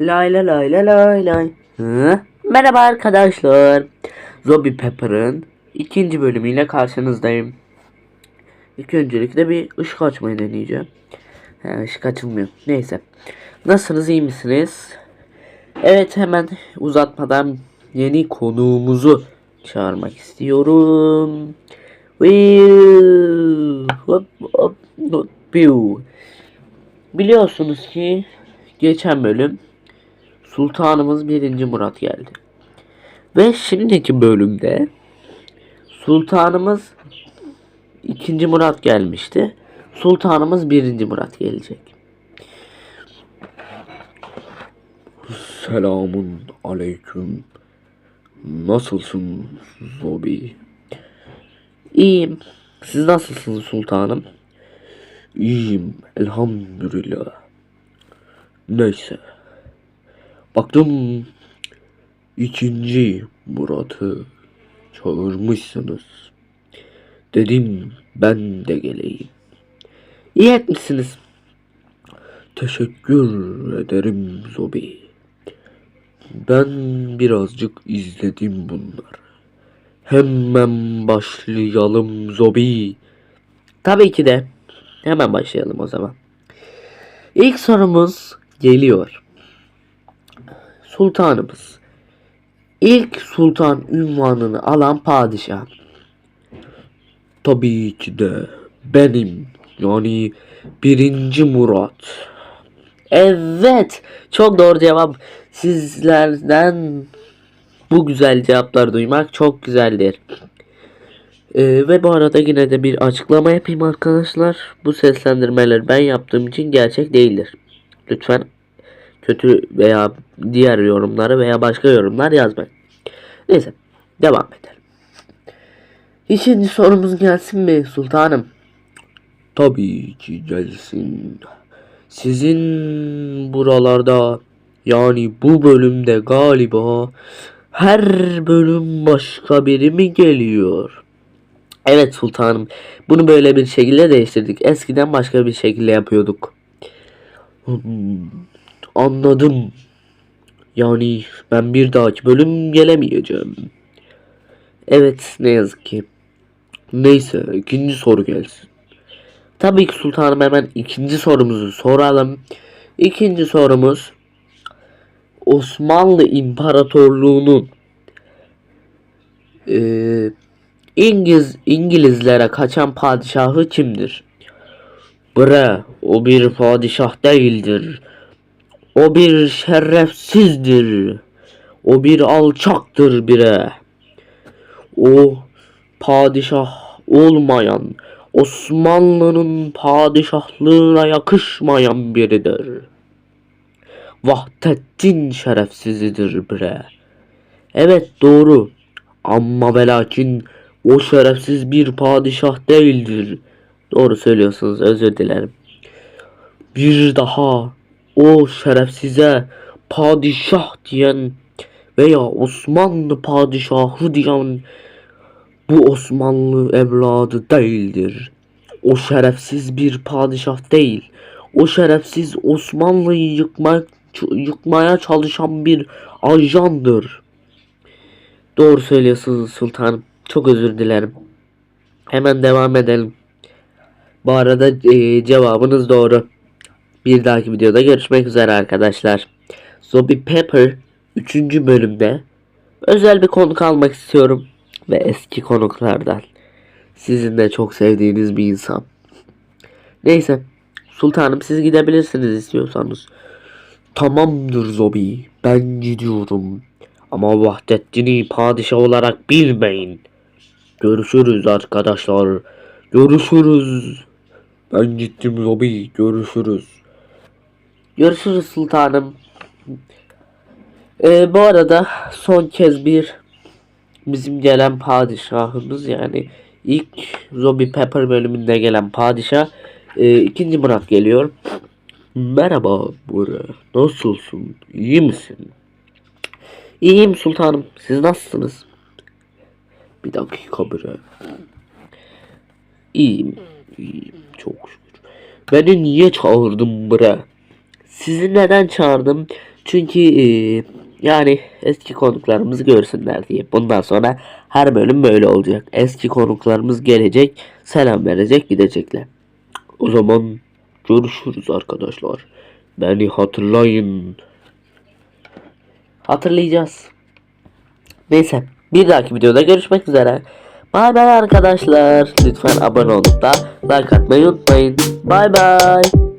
Lay lay lay lay lay lay. Merhaba arkadaşlar. Zombie Pepper'ın ikinci bölümüyle karşınızdayım. İlk öncelikle bir ışık açmayı deneyeceğim. He, ışık açılmıyor. Neyse. Nasılsınız iyi misiniz? Evet hemen uzatmadan yeni konuğumuzu çağırmak istiyorum. Biliyorsunuz ki geçen bölüm Sultanımız 1. Murat geldi. Ve şimdiki bölümde Sultanımız 2. Murat gelmişti. Sultanımız 1. Murat gelecek. Selamun aleyküm. Nasılsın Zobi? İyiyim. Siz nasılsınız sultanım? İyiyim elhamdülillah. Neyse. Baktım ikinci Murat'ı çağırmışsınız. Dedim ben de geleyim. İyi etmişsiniz. Teşekkür ederim Zobi. Ben birazcık izledim bunları. Hemen başlayalım Zobi. Tabii ki de. Hemen başlayalım o zaman. İlk sorumuz geliyor. Sultanımız. İlk sultan ünvanını alan padişah. Tabii ki de benim yani birinci Murat. Evet. Çok doğru cevap. Sizlerden bu güzel cevaplar duymak çok güzeldir. Ee, ve bu arada yine de bir açıklama yapayım arkadaşlar. Bu seslendirmeleri ben yaptığım için gerçek değildir. Lütfen kötü veya diğer yorumları veya başka yorumlar yazmayın. Neyse devam edelim. İkinci sorumuz gelsin mi sultanım? Tabii ki gelsin. Sizin buralarda yani bu bölümde galiba her bölüm başka biri mi geliyor? Evet sultanım. Bunu böyle bir şekilde değiştirdik. Eskiden başka bir şekilde yapıyorduk. Hmm, anladım. Yani ben bir dahaki bölüm gelemeyeceğim. Evet ne yazık ki. Neyse ikinci soru gelsin. Tabii ki sultanım hemen ikinci sorumuzu soralım. İkinci sorumuz Osmanlı İmparatorluğu'nun eee, İngiliz İngilizlere kaçan padişahı kimdir? Bre o bir padişah değildir. O bir şerefsizdir. O bir alçaktır bire. O padişah olmayan, Osmanlı'nın padişahlığına yakışmayan biridir. Vahdettin şerefsizidir bre. Evet doğru. Ama ve lakin o şerefsiz bir padişah değildir. Doğru söylüyorsunuz özür dilerim. Bir daha o şerefsize padişah diyen veya Osmanlı padişahı diyen bu Osmanlı evladı değildir. O şerefsiz bir padişah değil. O şerefsiz Osmanlı'yı yıkmak, yıkmaya çalışan bir ajandır. Doğru söylüyorsunuz sultanım. Çok özür dilerim. Hemen devam edelim. Bu arada eee, cevabınız doğru. Bir dahaki videoda görüşmek üzere arkadaşlar. Zombie Pepper 3. bölümde özel bir konuk almak istiyorum. Ve eski konuklardan. Sizin de çok sevdiğiniz bir insan. Neyse. Sultanım siz gidebilirsiniz istiyorsanız. Tamamdır Zobi, ben gidiyorum. Ama Vahdettin'i padişah olarak bilmeyin. Görüşürüz arkadaşlar. Görüşürüz. Ben gittim Zobi, görüşürüz. Görüşürüz sultanım. Ee, bu arada son kez bir bizim gelen padişahımız yani ilk Zombie Pepper bölümünde gelen padişah e, ikinci Murat geliyor. Merhaba Bora, nasılsın? İyi misin? İyiyim sultanım. Siz nasılsınız? Bir dakika bre. İyiyim. İyiyim, çok şükür. Beni niye çağırdın bre? Sizi neden çağırdım? Çünkü e, yani eski konuklarımızı görsünler diye. Bundan sonra her bölüm böyle olacak. Eski konuklarımız gelecek, selam verecek, gidecekler. O zaman görüşürüz arkadaşlar. Beni hatırlayın. Hatırlayacağız. Neyse bir dahaki videoda görüşmek üzere. Bay bay arkadaşlar. Lütfen abone olup da like atmayı unutmayın. Bay bay.